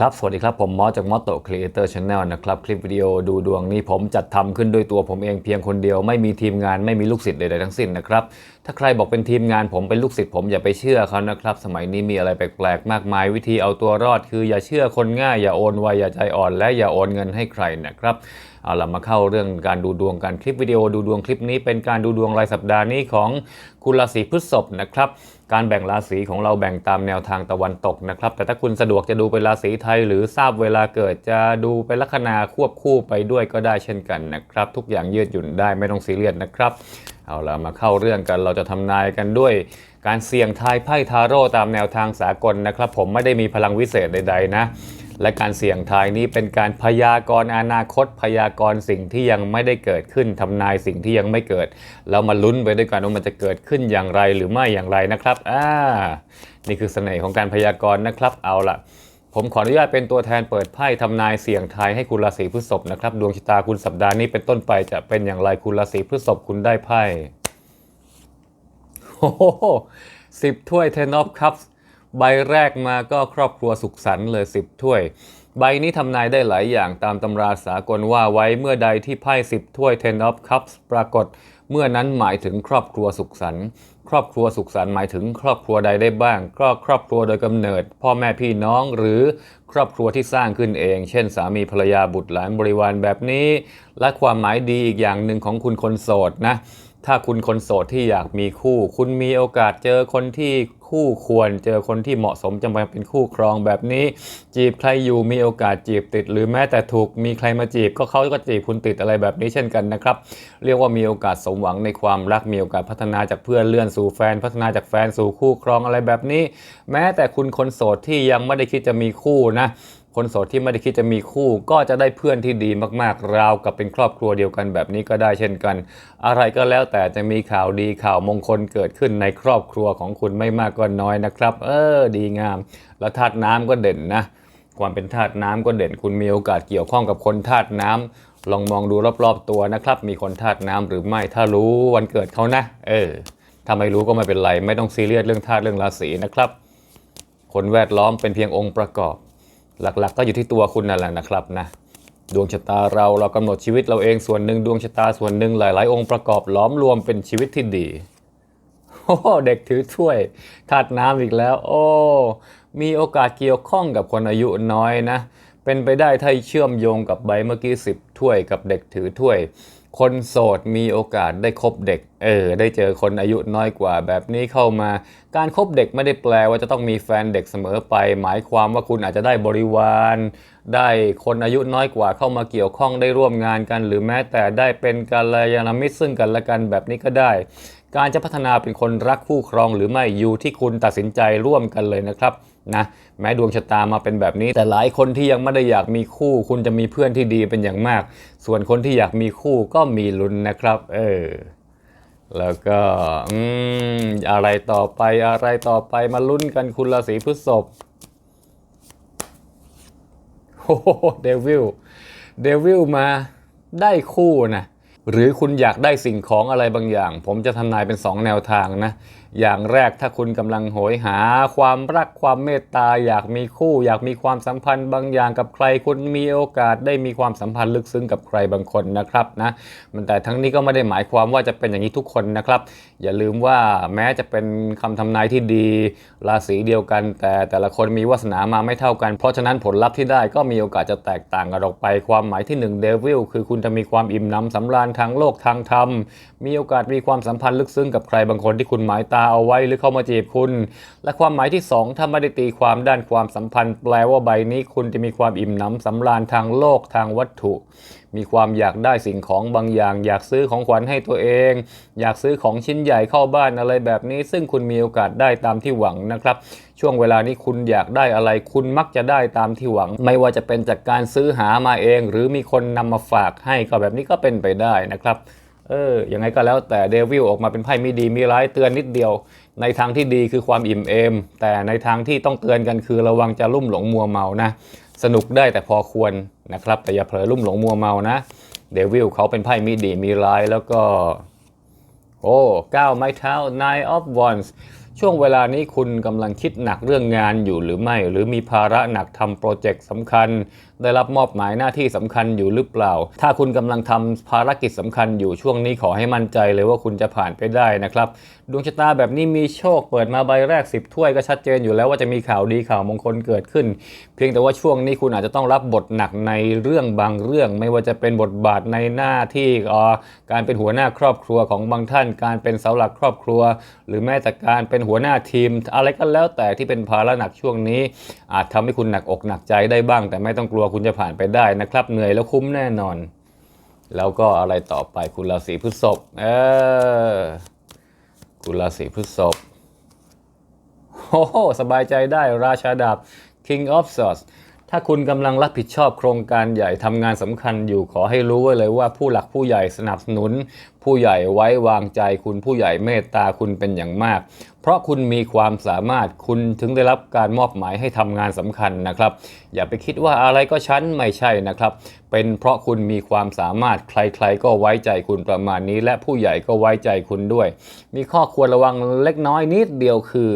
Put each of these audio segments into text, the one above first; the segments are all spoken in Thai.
ครับ สวัสดีครับ ผมมอสจากมอสโตครีเอเตอร์ชาแนลนะครับ คลิปวิดีโอดูดวงนี้ผมจัดทำขึ้นด้วยตัวผมเองเพียงคนเดียว ไม่มีทีมงานไม่มีลูกศิษย์ใดๆทั้งสิ้นนะครับ ถ้าใครบอกเป็นทีมงานผมเป็นลูกศิษย์ผมอย่าไปเชื่อเขานะครับ สมัยนี้มีอะไรแปลกๆ มากมาย วิธีเอาตัวรอด คืออย่าเชื่อคนง่าย อย่าโอนไวอย่าใจอ่อน และอย่าโอนเงินให้ใครนะครับ เอาล่ะมาเข้าเรื่องการดูดวงกันคลิปวิดีโอดูดวงคลิปนี้ เป็นการดูดวงรายสัปดาห์นี้ของคุณราศีพฤษภนะครับการแบ่งราศีของเราแบ่งตามแนวทางตะวันตกนะครับ แต่ถ้าคุณสะดวกจะดูเป็นราศีไทย หรือทราบเวลาเกิดจะดูเป็นลัคนาควบคู่ไปด้วยก็ได้เช่นกันนะครับ ทุกอย่างยืดหยุ่นได้ไม่ต้องซีเรียสนะครับ เอาละมาเข้าเรื่องกันเราจะทำนายกันด้วย การเสี่ยงทายไพ่ทาโร่ตามแนวทางสากลนะครับ ผมไม่ได้มีพลังวิเศษใด ๆ นะ และการเสี่ยงทายนี้เป็นการพยากรณ์อนาคต พยากรณ์สิ่งที่ยังไม่ได้เกิดขึ้นทำนายสิ่งที่ยังไม่เกิดแล้วมาลุ้นไปด้วยกันว่ามันจะเกิดขึ้นอย่างไรหรือไม่อย่างไรนะครับอ่านี่คือเสน่ห์ของการพยากรณ์นะครับเอาล่ะผมขออนุญาตเป็นตัวแทนเปิดไพ่ทำนายเสี่ยงทายให้คุณราศีพฤษภนะครับ ดวงชะตาคุณสัปดาห์นี้เป็นต้นไปจะเป็นอย่างไรคุณราศีพฤษภคุณได้ไพ่โอ้โหสิบถ้วยเทนอฟคัพ ใบแรกมาก็ครอบครัวสุขสันต์เลยสิบถ้วย ใบนี้ทำนายได้หลายอย่างตามตำราสากลว่าไว้เมื่อใดที่ไพ่สิบถ้วย Ten of Cups ปรากฏ เมื่อนั้นหมายถึงครอบครัวสุขสันต์ครอบครัวสุขสันต์หมายถึงครอบครัวใดได้บ้าง ก็ครอบครัวโดยกำเนิด พ่อแม่พี่น้องหรือครอบครัวที่สร้างขึ้นเอง เช่น สามีภรรยาบุตรหลานบริวารแบบนี้ และความหมายดีอีกอย่างหนึ่งของคุณคนโสดนะ ถ้าคุณคนโสดที่อยากมีคู่ คุณมีโอกาสเจอคนที่คู่ควร เจอคนที่เหมาะสมจะมาเป็นคู่ครองแบบนี้ จีบใครอยู่มีโอกาสจีบติด หรือแม้แต่ถูกมีใครมาจีบ ก็เขาก็จีบคุณติดอะไรแบบนี้เช่นกันนะครับ เรียกว่ามีโอกาสสมหวังในความรักมีโอกาสพัฒนาจากเพื่อนเลื่อนสู่แฟน พัฒนาจากแฟนสู่คู่ครองอะไรแบบนี้ แม้แต่คุณคนโสดที่ยังไม่ได้คิดจะมีคู่นะ คนโสดที่ไม่ได้คิดจะมีคู่ ก็จะได้เพื่อนที่ดีมากๆ ราวกับเป็นครอบครัวเดียวกันแบบนี้ก็ได้เช่นกัน อะไรก็แล้วแต่จะมีข่าวดีข่าวมงคลเกิดขึ้นในครอบครัวของคุณไม่มากก็น้อยนะครับ เออ ดีงาม แล้วธาตุน้ำก็เด่นนะ ความเป็นธาตุน้ำก็เด่น คุณมีโอกาสเกี่ยวข้องกับคนธาตุน้ำลองมองดูรอบๆตัวนะครับ มีคนธาตุน้ำหรือไม่ ถ้ารู้วันเกิดเขานะ เออ ถ้าไม่รู้ก็ไม่เป็นไร ไม่ต้องซีเรียสเรื่องธาตุเรื่องราศีนะครับ คนแวดล้อมเป็นเพียงองค์ประกอบ หลักๆ ก็อยู่ที่ตัวคุณนั่นแหละนะครับนะดวงชะตาเราเรากำหนดชีวิตเราเองส่วนหนึ่งดวงชะตาส่วนหนึ่งหลาย ๆ องค์ประกอบล้อมรวมเป็นชีวิตที่ดีโอ้เด็กถือถ้วยธาตุน้ำอีกแล้ว โอ้มีโอกาสเกี่ยวข้องกับคนอายุน้อยนะ เป็นไปได้ถ้าเชื่อมโยงกับใบเมื่อกี้สิบถ้วยกับเด็กถือถ้วย คนโสดมีโอกาสได้คบเด็ก เออ ได้เจอคนอายุน้อยกว่าแบบนี้เข้ามา การคบเด็กไม่ได้แปลว่าจะต้องมีแฟนเด็กเสมอไป หมายความว่าคุณอาจจะได้บริวาร ได้คนอายุน้อยกว่าเข้ามาเกี่ยวข้องได้ร่วมงานกัน หรือแม้แต่ได้เป็นกัลยาณมิตรซึ่งกันและกันแบบนี้ก็ได้ การจะพัฒนาเป็นคนรักคู่ครองหรือไม่อยู่ที่คุณตัดสินใจร่วมกันเลยนะครับนะแม้ดวงชะตามาเป็นแบบนี้ แต่หลายคนที่ยังไม่ได้อยากมีคู่ คุณจะมีเพื่อนที่ดีเป็นอย่างมาก ส่วนคนที่อยากมีคู่ก็มีลุ้นนะครับ เออแล้วก็อืมอะไรต่อไปอะไรต่อไปมาลุ้นกันคุณราศีพฤษภโอ้โหเดวิลเดวิลมาได้คู่นะ หรือคุณอยากได้สิ่งของอะไรบางอย่าง ผมจะทำนายเป็น 2 แนวทางนะ อย่างแรกถ้าคุณกำลังโหยหาความรักความเมตตาอยากมีคู่อยากมีความสัมพันธ์บางอย่างกับใครคุณมีโอกาสได้มีความสัมพันธ์ลึกซึ้งกับใครบางคนนะครับนะมันแต่ทั้งนี้ก็ไม่ได้หมายความว่าจะเป็นอย่างนี้ทุกคนนะครับ อย่าลืมว่าแม้จะเป็นคำทำนายที่ดี ราศีเดียวกัน แต่แต่ละคนมีวาสนามาไม่เท่ากัน เพราะฉะนั้นผลลัพธ์ที่ได้ก็มีโอกาสจะแตกต่างกันออกไป ความหมายที่1เดวิลคือคุณจะมีความอิ่มหนำสำราญทางโลกทางธรรมมีโอกาสมีความสัมพันธ์ลึกซึ้งกับใครบางคนที่คุณหมายตาเอาไว้หรือเข้ามาจีบคุณ และความหมายที่ 2 ถ้าไม่ได้ตีความด้านความสัมพันธ์ แปลว่าใบนี้คุณจะมีความอิ่มหนำสำราญทางโลกทางวัตถุ มีความอยากได้สิ่งของบางอย่าง อยากซื้อของขวัญให้ตัวเอง อยากซื้อของชิ้นใหญ่เข้าบ้านอะไรแบบนี้ ซึ่งคุณมีโอกาสได้ตามที่หวังนะครับช่วงเวลานี้คุณอยากได้อะไร คุณมักจะได้ตามที่หวัง ไม่ว่าจะเป็นจากการซื้อหามาเอง หรือมีคนนำมาฝากให้ก็แบบนี้ก็เป็นไปได้นะครับ เออยังไงก็แล้วแต่เดวิลออกมาเป็นไพ่ไม่ดีมีร้ายเตือนนิดเดียว ในทางที่ดีคือความอิ่มเอม แต่ในทางที่ต้องเตือนกันคือระวังจะลุ่มหลงมัวเมานะ สนุกได้แต่พอควรนะครับ แต่อย่าเผลอลุ่มหลงมัวเมานะเดวิลเขาเป็นไพ่ไม่ดีมีร้ายแล้วก็ โอ้ก้าไม้เท้า nine of wands ช่วงเวลานี้คุณกำลังคิดหนักเรื่องงานอยู่หรือไม่ หรือมีภาระหนักทำโปรเจกต์สำคัญได้รับมอบหมายหน้าที่สำคัญอยู่หรือเปล่า ถ้าคุณกำลังทำภารกิจสำคัญอยู่ช่วงนี้ขอให้มั่นใจเลยว่าคุณจะผ่านไปได้นะครับ ดวงชะตาแบบนี้มีโชคเปิดมาใบแรก 10 ถ้วยก็ชัดเจนอยู่แล้วว่าจะมีข่าวดีข่าวมงคลเกิดขึ้น เพียงแต่ว่าช่วงนี้คุณอาจจะต้องรับบทหนักในเรื่องบางเรื่อง ไม่ว่าจะเป็นบทบาทในหน้าที่อ่อการเป็นหัวหน้าครอบครัวของบางท่าน การเป็นเสาหลักครอบครัว หรือแม้แต่การเป็นหัวหน้าทีม อะไรก็แล้วแต่ที่เป็นภาระหนักช่วงนี้ อาจทำให้คุณหนักอกหนักใจได้บ้าง แต่ไม่ต้องกลัวคุณจะผ่านไปได้นะครับ เหนื่อยแล้วคุ้มแน่นอน แล้วก็อะไรต่อไปคุณราศีพฤษภเออคุณราศีพฤษภโอ้โหสบายใจได้ราชาดาบ King of Swords ถ้าคุณกำลังรับผิดชอบโครงการใหญ่ทำงานสำคัญอยู่ขอให้รู้ไว้เลยว่าผู้หลักผู้ใหญ่สนับสนุน ผู้ใหญ่ไว้วางใจคุณผู้ใหญ่เมตตาคุณเป็นอย่างมาก เพราะคุณมีความสามารถคุณถึงได้รับการมอบหมายให้ทำงานสำคัญนะครับ อย่าไปคิดว่าอะไรก็ฉันไม่ใช่นะครับ เป็นเพราะคุณมีความสามารถใคร ๆ ก็ไว้ใจคุณประมาณนี้ และผู้ใหญ่ก็ไว้ใจคุณด้วย มีข้อควรระวังเล็กน้อยนิดเดียวคือ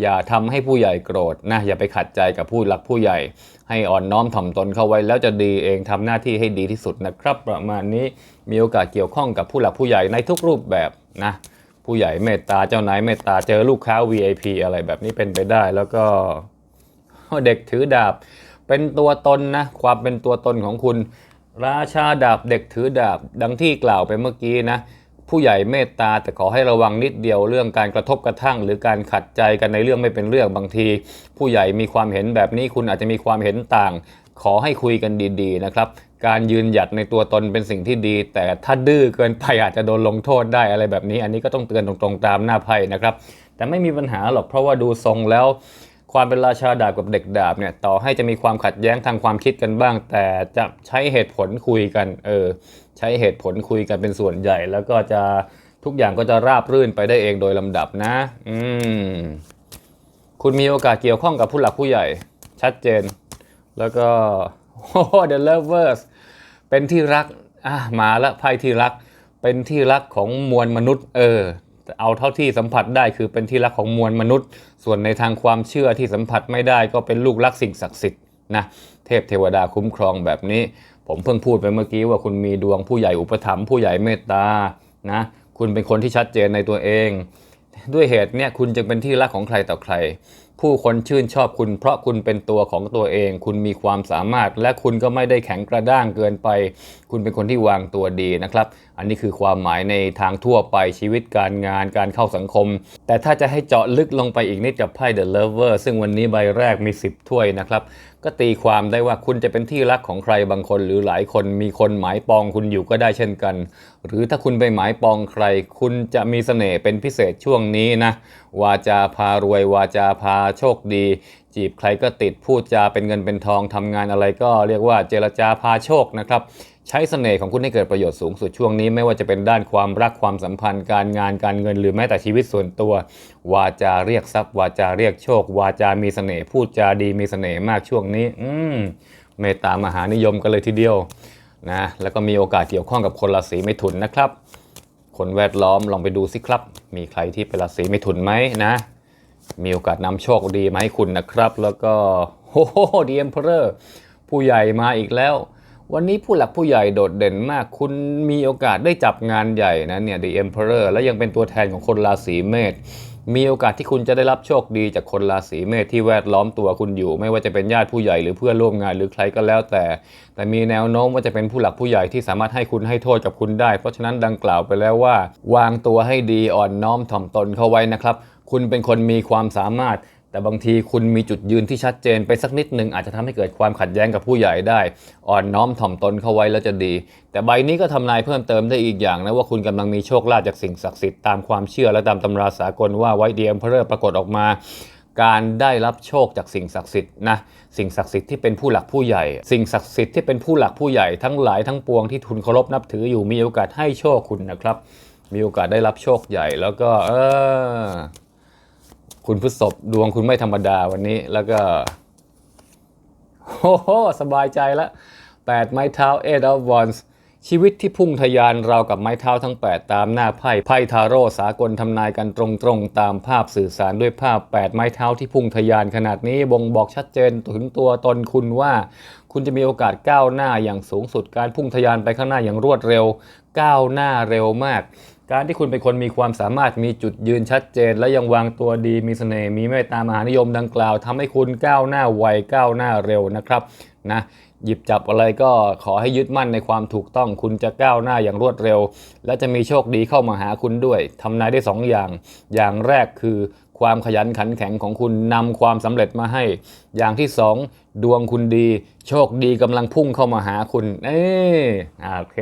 อย่าทำให้ผู้ใหญ่โกรธนะอย่าไปขัดใจกับผู้หลักผู้ใหญ่ ให้อ่อนน้อมถ่อมตนเข้าไว้แล้วจะดีเองทำหน้าที่ให้ดีที่สุดนะครับ ประมาณนี้ มีโอกาสเกี่ยวข้องกับผู้หลักผู้ใหญ่ในทุกรูปแบบนะผู้ใหญ่เมตตาเจ้านายเมตตาเจอลูกค้า VIP อะไรแบบนี้เป็นไปได้ แล้วก็เด็กถือดาบ เป็นตัวตนนะความเป็นตัวตนของคุณ ราชาดาบเด็กถือดาบ ดังที่กล่าวไปเมื่อกี้นะผู้ใหญ่เมตตาแต่ขอให้ระวังนิดเดียวเรื่องการกระทบกระทั่ง หรือการขัดใจกันในเรื่องไม่เป็นเรื่องบางที ผู้ใหญ่มีความเห็นแบบนี้คุณอาจจะมีความเห็นต่าง ขอให้คุยกันดีๆนะครับ การยืนหยัดในตัวตนเป็นสิ่งที่ดี แต่ถ้าดื้อเกินไปอาจจะโดนลงโทษได้อะไรแบบนี้ อันนี้ก็ต้องเตือนตรงๆตามหน้าไพ่นะครับ แต่ไม่มีปัญหาหรอกเพราะว่าดูทรงแล้ว ความเป็นราชาดาบกับเด็กดาบเนี่ยต่อให้จะมีความขัดแย้งทางความคิดกันบ้าง แต่จะใช้เหตุผลคุยกันเออใช้เหตุผลคุยกันเป็นส่วนใหญ่ แล้วก็จะทุกอย่างก็จะราบรื่นไปได้เองโดยลำดับนะ อืมคุณมีโอกาสเกี่ยวข้องกับผู้หลักผู้ใหญ่ ชัดเจน แล้วก็โอ้ The Lovers เป็นที่รักอะมาละไพ่ที่รัก เป็นที่รักของมวลมนุษย์ เออ เอาเท่าที่สัมผัสได้คือเป็นที่รักของมวลมนุษย์ ส่วนในทางความเชื่อที่สัมผัสไม่ได้ก็เป็นลูกรักสิ่งศักดิ์สิทธิ์นะเทพเทวดาคุ้มครองแบบนี้ ผมเพิ่งพูดไปเมื่อกี้ว่าคุณมีดวงผู้ใหญ่อุปถัมภ์ผู้ใหญ่เมตตานะคุณเป็นคนที่ชัดเจนในตัวเอง ด้วยเหตุเนี่ยคุณจึงเป็นที่รักของใครต่อใคร ผู้คนชื่นชอบคุณ เพราะคุณเป็นตัวของตัวเอง คุณมีความสามารถ และคุณก็ไม่ได้แข็งกระด้างเกินไป คุณเป็นคนที่วางตัวดีนะครับอันนี้คือความหมายในทางทั่วไปชีวิตการงานการเข้าสังคม แต่ถ้าจะให้เจาะลึกลงไปอีกนิดกับไพ่ The Lover ซึ่งวันนี้ใบแรกมี 10 ถ้วยนะครับ ก็ตีความได้ว่าคุณจะเป็นที่รักของใครบางคน หรือหลายคนมีคนหมายปองคุณอยู่ก็ได้เช่นกัน หรือถ้าคุณไปหมายปองใคร คุณจะมีเสน่ห์เป็นพิเศษช่วงนี้นะวาจาพารวย วาจาพาโชคดี จีบใครก็ติดพูดจาเป็นเงินเป็นทองทำงานอะไรก็เรียกว่าเจรจาพาโชคนะครับ ใช้เสน่ห์ของคุณให้เกิดประโยชน์สูงสุดช่วงนี้ ไม่ว่าจะเป็นด้านความรักความสัมพันธ์ การงานการเงินหรือแม้แต่ชีวิตส่วนตัว วาจาเรียกทรัพย์ วาจาเรียกโชค วาจามีเสน่ห์พูดจาดีมีเสน่ห์มากช่วงนี้ อืมเมตตามหานิยมกันเลยทีเดียวนะแล้วก็มีโอกาสเกี่ยวข้องกับคนราศีเมถุนนะครับ คนแวดล้อมลองไปดูสิครับ มีใครที่เป็นราศีเมถุนไหมนะ มีโอกาสนำโชคดีมาให้คุณนะครับ แล้วก็โอ้โหดีเอ็มเพอร์ผู้ใหญ่มาอีกแล้ว วันนี้ผู้หลักผู้ใหญ่โดดเด่นมาก คุณมีโอกาสได้จับงานใหญ่นะเนี่ย The Emperor และยังเป็นตัวแทนของคนราศีเมษ มีโอกาสที่คุณจะได้รับโชคดีจากคนราศีเมษที่แวดล้อมตัวคุณอยู่ ไม่ว่าจะเป็นญาติผู้ใหญ่หรือเพื่อนร่วมงานหรือใครก็แล้วแต่ แต่มีแนวโน้มว่าจะเป็นผู้หลักผู้ใหญ่ที่สามารถให้คุณให้โทษกับคุณได้ เพราะฉะนั้นดังกล่าวไปแล้วว่า วางตัวให้ดีอ่อนน้อมถ่อมตนเข้าไว้นะครับ คุณเป็นคนมีความสามารถ แต่บางทีคุณมีจุดยืนที่ชัดเจนไปสักนิดหนึ่งอาจจะทำให้เกิดความขัดแย้งกับผู้ใหญ่ได้ อ่อนน้อมถ่อมตนเข้าไว้แล้วจะดี แต่ใบนี้ก็ทำนายเพิ่มเติมได้อีกอย่างนะว่าคุณกำลังมีโชคลาภจากสิ่งศักดิ์สิทธิ์ตามความเชื่อและตามตำราสากลว่าไว้เดียมเพอปรากฏออกมาการได้รับโชคจากสิ่งศักดิ์สิทธิ์นะสิ่งศักดิ์สิทธิ์ที่เป็นผู้หลักผู้ใหญ่ สิ่งศักดิ์สิทธิ์ที่เป็นผู้หลักผู้ใหญ่ทั้งหลายทั้งปวงที่ทุนเคารพนับถืออยู่มีโอกาสให้โชคคุณนะครับ มีโอกาสได้รับโชคใหญ่แล้วก็เออ คุณพฤษภดวงคุณไม่ธรรมดาวันนี้แล้วก็โอ้โหสบายใจล้วแปดไม้เท้า eight of wands ชีวิตที่พุ่งทะยานเรากับไม้เท้าทั้ง 8 ตามหน้าไพ่ไพ่ทาโร่สากลทำนายกันตรงๆ ตามภาพสื่อสารด้วยภาพ 8 ไม้เท้าที่พุ่งทะยานขนาดนี้บ่งบอกชัดเจนถึงตัวตนคุณว่า คุณจะมีโอกาสก้าวหน้าอย่างสูงสุดการพุ่งทะยานไปข้างหน้าอย่างรวดเร็ว ก้าวหน้าเร็วมาก การที่คุณเป็นคนมีความสามารถมีจุดยืนชัดเจน และยังวางตัวดีมีเสน่ห์มีเมตตามหานิยมดังกล่าวทำให้คุณก้าวหน้าไวก้าวหน้าเร็วนะครับนะหยิบจับอะไรก็ขอให้ยึดมั่นในความถูกต้องคุณจะก้าวหน้าอย่างรวดเร็ว และจะมีโชคดีเข้ามาหาคุณด้วยทำนายได้สองอย่าง อย่างแรกคือความขยันขันแข็งของคุณนำความสำเร็จมาให้ อย่างที่สองดวงคุณดี โชคดีกำลังพุ่งเข้ามาหาคุณเอ้อ่าโอเค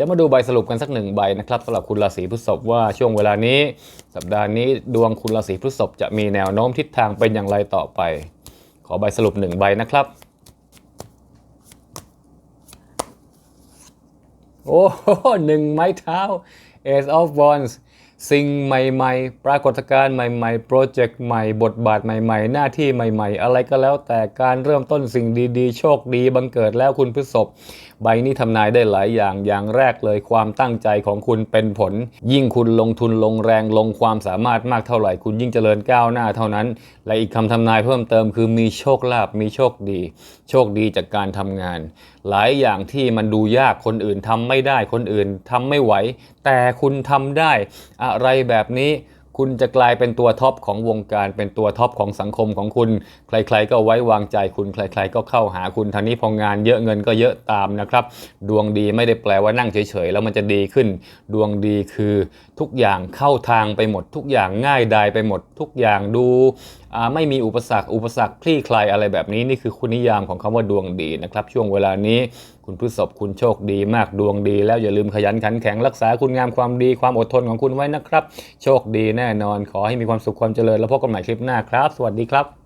ดี๋ยวมาดูใบสรุปกันสักหนึ่งใบนะครับสำหรับคุณราศีพฤษภว่าช่วงเวลานี้ สัปดาห์นี้ดวงคุณราศีพฤษภจะมีแนวโน้มทิศทางเป็นอย่างไรต่อไป ขอใบสรุปหนึ่งใบนะครับ โอ้หหนึ่งไม้เท้า Ace of Wands สิ่งใหม่ๆ ปรากฏการณ์ใหม่ๆ โปรเจกต์ใหม่ บทบาทใหม่ๆ หน้าที่ใหม่ๆ อะไรก็แล้วแต่การเริ่มต้นสิ่งดีๆ โชคดีบังเกิดแล้วคุณพฤษภใบนี้ทำนายได้หลายอย่างอย่างแรกเลยความตั้งใจของคุณเป็นผล ยิ่งคุณลงทุนลงแรงลงความสามารถมากเท่าไหร่ คุณยิ่งเจริญก้าวหน้าเท่านั้น และอีกคำทำนายเพิ่มเติมคือมีโชคลาภมีโชคดี โชคดีจากการทำงานหลายอย่างที่มันดูยากคนอื่นทำไม่ได้คนอื่นทำไม่ไหว แต่คุณทำได้ อะไรแบบนี้คุณจะกลายเป็นตัวท็อปของวงการเป็นตัวท็อปของสังคมของคุณ ใครๆ ก็ไว้วางใจคุณใคร ๆ ก็เข้าหาคุณทางนี้พองานเยอะเงินก็เยอะตามนะครับ ดวงดีไม่ได้แปลว่านั่งเฉยๆ แล้วมันจะดีขึ้น ดวงดีคือทุกอย่างเข้าทางไปหมด ทุกอย่างง่ายดายไปหมด ทุกอย่างดู ไม่มีอุปสรรค อุปสรรคคลี่คลายอะไรแบบนี้นี่คือคุณนิยามของคำว่าดวงดีนะครับ ช่วงเวลานี้คุณพฤษภคุณโชคดีมากดวงดี แล้วอย่าลืมขยันขันแข็งรักษาคุณงามความดีความอดทนของคุณไว้นะครับ โชคดีแน่นอนขอให้มีความสุขความเจริญแล้วพบกันใหม่คลิปหน้าครับ สวัสดีครับ